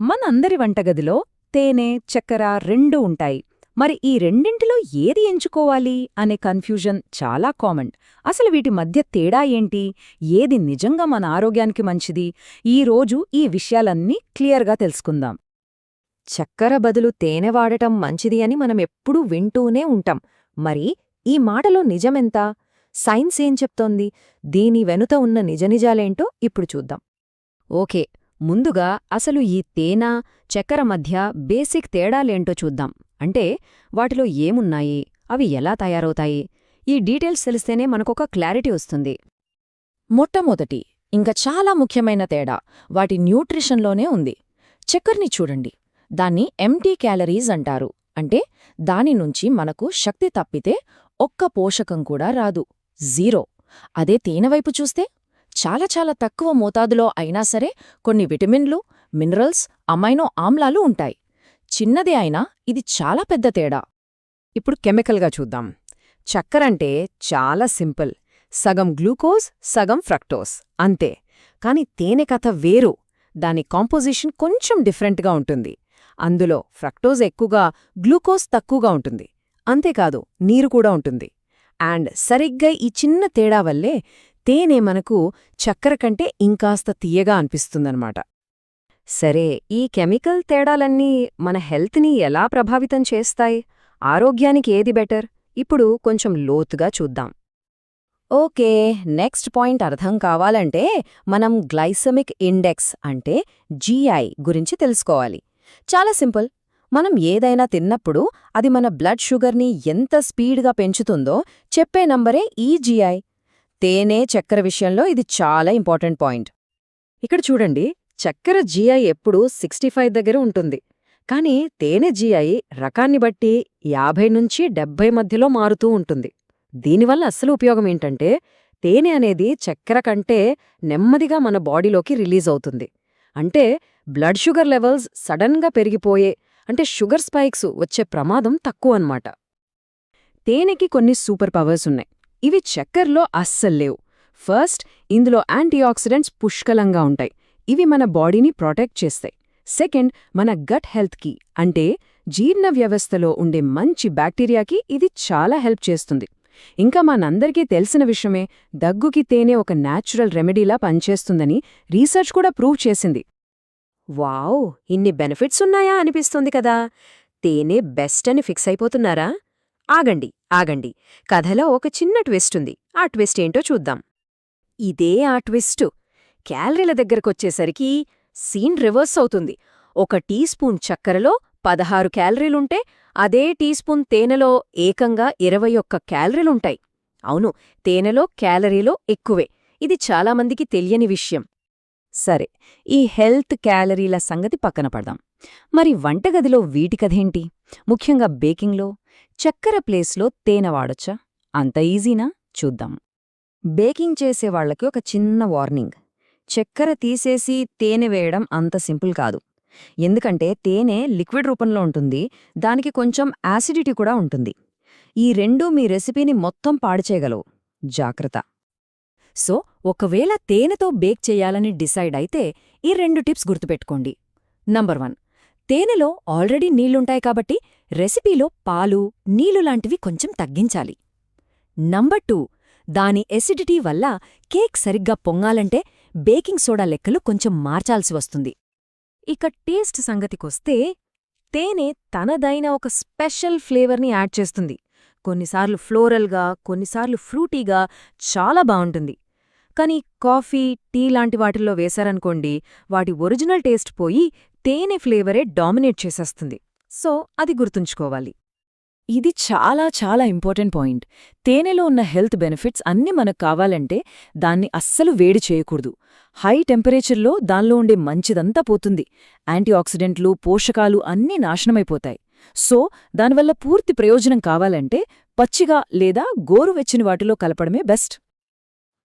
మనందరి వంటగదిలో తేనె చక్కెర రెండూ ఉంటాయి. మరి ఈ రెండింటిలో ఏది ఎంచుకోవాలి అనే కన్ఫ్యూజన్ చాలా కామన్. అసలు వీటి మధ్య తేడా ఏంటి? ఏది నిజంగా మన ఆరోగ్యానికి మంచిది? ఈ రోజు ఈ విషయాలన్నీ క్లియర్గా తెలుసుకుందాం. చక్కెర బదులు తేనె వాడటం మంచిది అని మనం ఎప్పుడూ వింటూనే ఉంటాం. మరి ఈ మాటలో నిజమెంత? సైన్స్ ఏం చెప్తోంది? దీని వెనుత ఉన్న నిజనిజాలేంటో ఇప్పుడు చూద్దాం. ఓకే. ముందుగా అసలు ఈ తేనె చక్కెర మధ్య బేసిక్ తేడాలేంటో చూద్దాం. అంటే వాటిలో ఏమున్నాయి? అవి ఎలా తయారవుతాయి? ఈ డీటెయిల్స్ తెలిస్తేనే మనకొక క్లారిటీ వస్తుంది. మొట్టమొదటి ఇంకా చాలా ముఖ్యమైన తేడా వాటి న్యూట్రిషన్లోనే ఉంది. చక్కెర్ని చూడండి. దాన్ని ఎంటీ క్యాలరీస్ అంటారు. అంటే దాని నుంచి మనకు శక్తి తప్పితే ఒక్క పోషకం కూడా రాదు. జీరో. అదే తేనెవైపు చూస్తే చాలా చాలా తక్కువ మోతాదులో అయినా సరే కొన్ని విటమిన్లు మినరల్స్ అమైనో ఆమ్లాలు ఉంటాయి. చిన్నదే అయినా ఇది చాలా పెద్ద తేడా. ఇప్పుడు కెమికల్గా చూద్దాం. చక్కెరంటే చాలా సింపుల్. సగం గ్లూకోజ్ సగం ఫ్రక్టోస్ అంతే. కాని తేనె కథ వేరు. దాని కాంపోజిషన్ కొంచెం డిఫరెంట్గా ఉంటుంది. అందులో ఫ్రక్టోజ్ ఎక్కువగా గ్లూకోజ్ తక్కువగా ఉంటుంది. అంతేకాదు నీరు కూడా ఉంటుంది. అండ్ సరిగ్గా ఈ చిన్న తేడా వల్లే తేనె మనకు చక్కెర కంటే ఇంకాస్త తీయగా అనిపిస్తుందన్నమాట. సరే ఈ కెమికల్ తేడాలన్నీ మన హెల్త్ని ఎలా ప్రభావితం చేస్తాయి? ఆరోగ్యానికి ఏది బెటర్? ఇప్పుడు కొంచెం లోతుగా చూద్దాం. ఓకే నెక్స్ట్ పాయింట్ అర్థం కావాలంటే మనం గ్లైసమిక్ ఇండెక్స్ అంటే జీఐ గురించి తెలుసుకోవాలి. చాలా సింపుల్. మనం ఏదైనా తిన్నప్పుడు అది మన బ్లడ్ షుగర్ని ఎంత స్పీడ్గా పెంచుతుందో చెప్పే నంబరే ఈ జీఐ తేనె చక్కెర విషయంలో ఇది చాలా ఇంపార్టెంట్ పాయింట్. ఇక్కడ చూడండి చక్కెర జీఐ ఎప్పుడూ సిక్స్టీ ఫైవ్ దగ్గర ఉంటుంది. కానీ తేనె జీఐ రకాన్ని బట్టి యాభై నుంచి డెబ్బై మధ్యలో మారుతూ ఉంటుంది. దీనివల్ల అస్సలు ఉపయోగం ఏంటంటే తేనె అనేది చక్కెర కంటే నెమ్మదిగా మన బాడీలోకి రిలీజ్ అవుతుంది. అంటే బ్లడ్ షుగర్ లెవెల్స్ సడన్గా పెరిగిపోయే అంటే షుగర్ స్పైక్స్ వచ్చే ప్రమాదం తక్కువ అన్నమాట తేనెకి కొన్ని సూపర్ పవర్స్ ఉన్నాయి. ఇవి చక్కెరలో అస్సల్లేవు ఫస్ట్ ఇందులో యాంటీఆక్సిడెంట్స్ పుష్కలంగా ఉంటాయి. ఇవి మన బాడీని ప్రొటెక్ట్ చేస్తాయి. సెకండ్ మన గట్ హెల్త్కి అంటే జీర్ణ వ్యవస్థలో ఉండే మంచి బ్యాక్టీరియాకి ఇది చాలా హెల్ప్ చేస్తుంది. ఇంకా మనందరికీ తెలిసిన విషయమే దగ్గుకి తేనె ఒక న్యాచురల్ రెమెడీలా పనిచేస్తుందని రీసెర్చ్ కూడా ప్రూవ్ చేసింది. వావ్! ఇన్ని బెనిఫిట్స్ ఉన్నాయా అనిపిస్తుంది కదా! తేనె బెస్ట్ అని ఫిక్స్ అయిపోతున్నారా? ఆగండి ఆగండి. కథలో ఒక చిన్న ట్విస్ట్ ఉంది ఆ ట్విస్ట్ ఏంటో చూద్దాం. ఇదే ఆ ట్విస్టు. క్యాలరీల దగ్గరకొచ్చేసరికి సీన్ రివర్స్ అవుతుంది. ఒక టీ స్పూన్ చక్కెరలో పదహారు క్యాలరీలుంటే అదే టీ స్పూన్ తేనెలో ఏకంగా ఇరవై ఒక్క క్యాలరీలుంటాయి. అవును తేనెలో క్యాలరీలో ఎక్కువే. ఇది చాలామందికి తెలియని విషయం. సరే ఈ హెల్త్ క్యాలరీల సంగతి పక్కన పడదాం. మరి వంటగదిలో వీటి కథేంటి? ముఖ్యంగా బేకింగ్లో చక్కెర ప్లేస్లో తేనె వాడొచ్చా? అంత ఈజీనా? చూద్దాం. బేకింగ్ చేసేవాళ్ళకి ఒక చిన్న వార్నింగ్. చక్కెర తీసేసి తేనె వేయడం అంత సింపుల్ కాదు. ఎందుకంటే తేనె లిక్విడ్ రూపంలో ఉంటుంది దానికి కొంచెం యాసిడిటీ కూడా ఉంటుంది. ఈ రెండూ మీ రెసిపీని మొత్తం పాడుచేయగలవు జాగ్రత్త. సో ఒకవేళ తేనెతో బేక్ చేయాలని డిసైడ్ అయితే ఈ రెండు టిప్స్ గుర్తుపెట్టుకోండి. నంబర్ వన్ తేనెలో ఆల్రెడీ నీళ్ళుంటాయి కాబట్టి రెసిపీలో పాలు నీళ్ళు లాంటివి కొంచెం తగ్గించాలి. నంబర్ టూ దాని ఎసిడిటీ వల్ల కేక్ సరిగ్గా పొంగాలంటే బేకింగ్ సోడా లెక్కలు కొంచెం మార్చాల్సి వస్తుంది. ఇక టేస్ట్ సంగతికొస్తే తేనె తనదైన ఒక స్పెషల్ ఫ్లేవర్ని యాడ్ చేస్తుంది. కొన్నిసార్లు ఫ్లోరల్గా కొన్నిసార్లు ఫ్రూటీగా చాలా బావుంటుంది. కానీ కాఫీ టీ లాంటి వాటిల్లో వేశారనుకోండి వాటి ఒరిజినల్ టేస్ట్ పోయి తేనె ఫ్లేవరే డామినేట్ చేసేస్తుంది. సో అది గుర్తుంచుకోవాలి. ఇది చాలా చాలా ఇంపార్టెంట్ పాయింట్. తేనెలో ఉన్న హెల్త్ బెనిఫిట్స్ అన్నీ మనకు కావాలంటే దాన్ని అస్సలు వేడి చేయకూడదు. హై టెంపరేచర్లో దానిలో ఉండే మంచిదంతా పోతుంది. యాంటీఆక్సిడెంట్లు పోషకాలు అన్నీ నాశనమైపోతాయి. సో దానివల్ల పూర్తి ప్రయోజనం కావాలంటే పచ్చిగా లేదా గోరువెచ్చని వాటిలో కలపడమే బెస్ట్.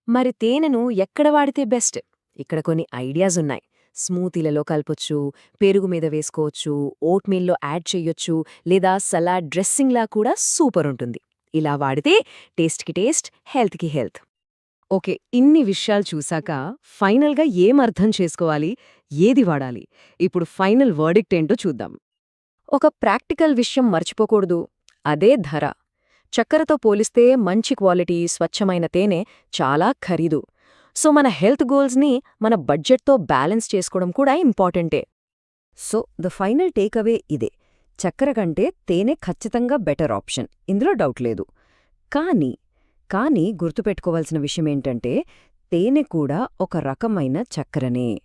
మరి తేనెను ఎక్కడ వాడితే బెస్ట్? ఇక్కడ కొన్ని ఐడియాస్ ఉన్నాయి. స్మూతీలలో కలపొచ్చు పెరుగు మీద వేసుకోవచ్చు ఓట్మీల్లో యాడ్ చెయ్యొచ్చు లేదా సలాడ్ డ్రెస్సింగ్లా కూడా సూపర్ ఉంటుంది ఇలా వాడితే టేస్ట్కి టేస్ట్ హెల్త్కి హెల్త్. ఓకే ఇన్ని విషయాలు చూశాక ఫైనల్గా ఏం చేసుకోవాలి ఏది వాడాలి? ఇప్పుడు ఫైనల్ వర్డిక్ట్ ఏంటో చూద్దాం. ఒక ప్రాక్టికల్ విషయం మర్చిపోకూడదు అదే ధర. చక్కెరతో పోలిస్తే మంచి క్వాలిటీ స్వచ్ఛమైన తేనె చాలా ఖరీదు. సో మన హెల్త్ గోల్స్ని మన బడ్జెట్తో బ్యాలెన్స్ చేసుకోవడం కూడా ఇంపార్టెంటే. సో ద ఫైనల్ టేక్అవే ఇదే. చక్కెర కంటే తేనె ఖచ్చితంగా బెటర్ ఆప్షన్. ఇందులో డౌట్ లేదు. కానీ కానీ గుర్తుపెట్టుకోవాల్సిన విషయమేంటంటే తేనె కూడా ఒక రకమైన చక్కెరనే.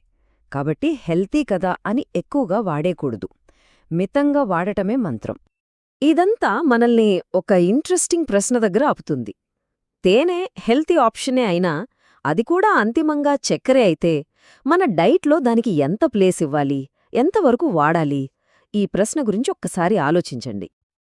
కాబట్టి హెల్తీ కదా అని ఎక్కువగా వాడేకూడదు. మితంగా వాడటమే మంత్రం. ఇదంతా మనల్ని ఒక ఇంట్రెస్టింగ్ ప్రశ్న దగ్గర ఆపుతుంది. తేనె హెల్తీ ఆప్షనే అయినా అది కూడా అంతిమంగా చక్కెరే అయితే మన డైట్లో దానికి ఎంత ప్లేస్ ఇవ్వాలి? ఎంతవరకు వాడాలి? ఈ ప్రశ్న గురించి ఒక్కసారి ఆలోచించండి.